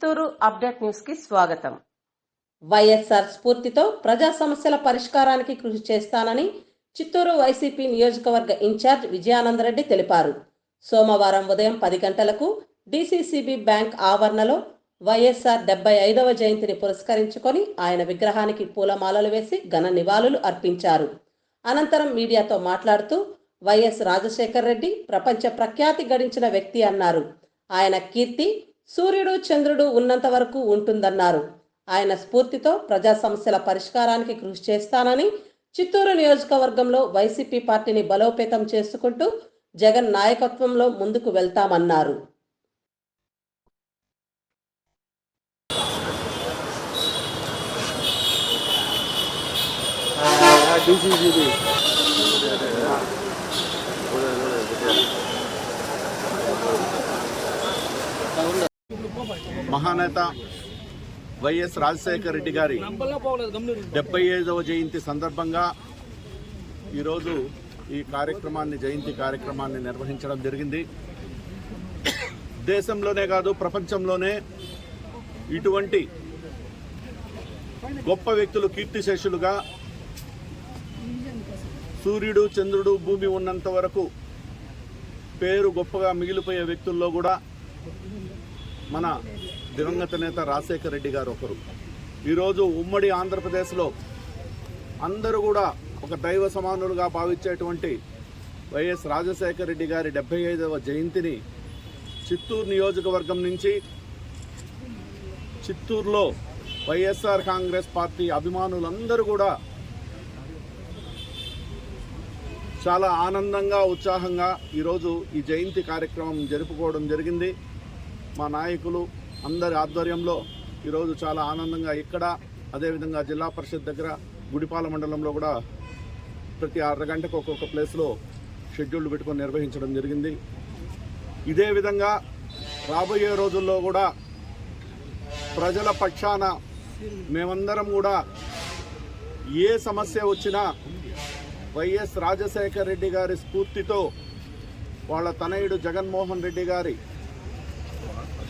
Chittoor update న్యూస్కి స్వాగతం. వైఎస్ఆర్ స్ఫూర్తితో ప్రజా సమస్యల పరిష్కారానికి కృషి చేస్తానని చిత్తూరు వైసీపీ నియోజకవర్గ ఇన్ఛార్జ్ విజయానందరెడ్డి తెలిపారు. సోమవారం ఉదయం పది గంటలకు డిసిసిబి బ్యాంక్ ఆవరణలో వైఎస్ఆర్ డెబ్బై ఐదవ జయంతిని పురస్కరించుకొని ఆయన విగ్రహానికి పూలమాలలు వేసి ఘన నివాళులు అర్పించారు. అనంతరం మీడియాతో మాట్లాడుతూ వైఎస్ రాజశేఖర్ రెడ్డి ప్రపంచ ప్రఖ్యాతి గడించిన వ్యక్తి అన్నారు. ఆయన కీర్తి సూర్యుడు చంద్రుడు ఉన్నంత వరకు ఉంటుందన్నారు. ఆయన స్ఫూర్తితో ప్రజా సమస్యల పరిష్కారానికి కృషి చేస్తానని చిత్తూరు నియోజకవర్గంలో వైసీపీ పార్టీని బలోపేతం చేసుకుంటూ జగన్ నాయకత్వంలో ముందుకు వెళ్తామన్నారు. మహానేత వైఎస్ రాజశేఖర రెడ్డి గారి డెబ్బై ఐదవ జయంతి సందర్భంగా ఈరోజు ఈ కార్యక్రమాన్ని జయంతి కార్యక్రమాన్ని నిర్వహించడం జరిగింది. దేశంలోనే కాదు ప్రపంచంలోనే ఇటువంటి గొప్ప వ్యక్తులు కీర్తిశేషులుగా సూర్యుడు చంద్రుడు భూమి ఉన్నంత వరకు పేరు గొప్పగా మిగిలిపోయే వ్యక్తుల్లో కూడా మన దివంగత నేత రాజశేఖర రెడ్డి గారు ఒకరు. ఈరోజు ఉమ్మడి ఆంధ్రప్రదేశ్లో అందరూ కూడా ఒక దైవ సమానులుగా భావించేటువంటి వైఎస్ రాజశేఖర రెడ్డి గారి డెబ్బై ఐదవ జయంతిని చిత్తూరు నియోజకవర్గం నుంచి చిత్తూరులో వైఎస్ఆర్ కాంగ్రెస్ పార్టీ అభిమానులందరూ కూడా చాలా ఆనందంగా ఉత్సాహంగా ఈరోజు ఈ జయంతి కార్యక్రమం జరుపుకోవడం జరిగింది. మా నాయకులు అందరి ఆధ్వర్యంలో ఈరోజు చాలా ఆనందంగా ఇక్కడ అదేవిధంగా జిల్లా పరిషత్ దగ్గర గుడిపాల మండలంలో కూడా ప్రతి అరగంటకు ఒక్కొక్క ప్లేస్లో షెడ్యూల్ పెట్టుకొని నిర్వహించడం జరిగింది. ఇదే విధంగా రాబోయే రోజుల్లో కూడా ప్రజల పక్షాన మేమందరం కూడా ఏ సమస్య వచ్చినా వైఎస్ రాజశేఖర రెడ్డి గారి స్ఫూర్తితో వాళ్ళ తనయుడు జగన్మోహన్ రెడ్డి గారి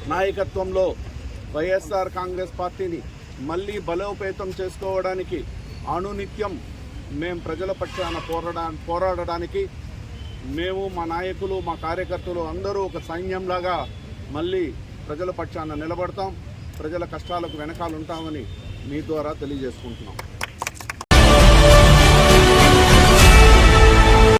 నాయకత్వంలో వైఎస్ఆర్ కాంగ్రెస్ పార్టీని మళ్ళీ బలోపేతం చేసుకోవడానికి అనునిత్యం మేము ప్రజల పక్షాన పోరాడా పోరాడడానికి మేము మా నాయకులు మా కార్యకర్తలు అందరూ ఒక సైన్యంలాగా మళ్ళీ ప్రజల పక్షాన నిలబడతాం. ప్రజల కష్టాలకు వెనకాల ఉంటామని మీ ద్వారా తెలియజేసుకుంటున్నాం.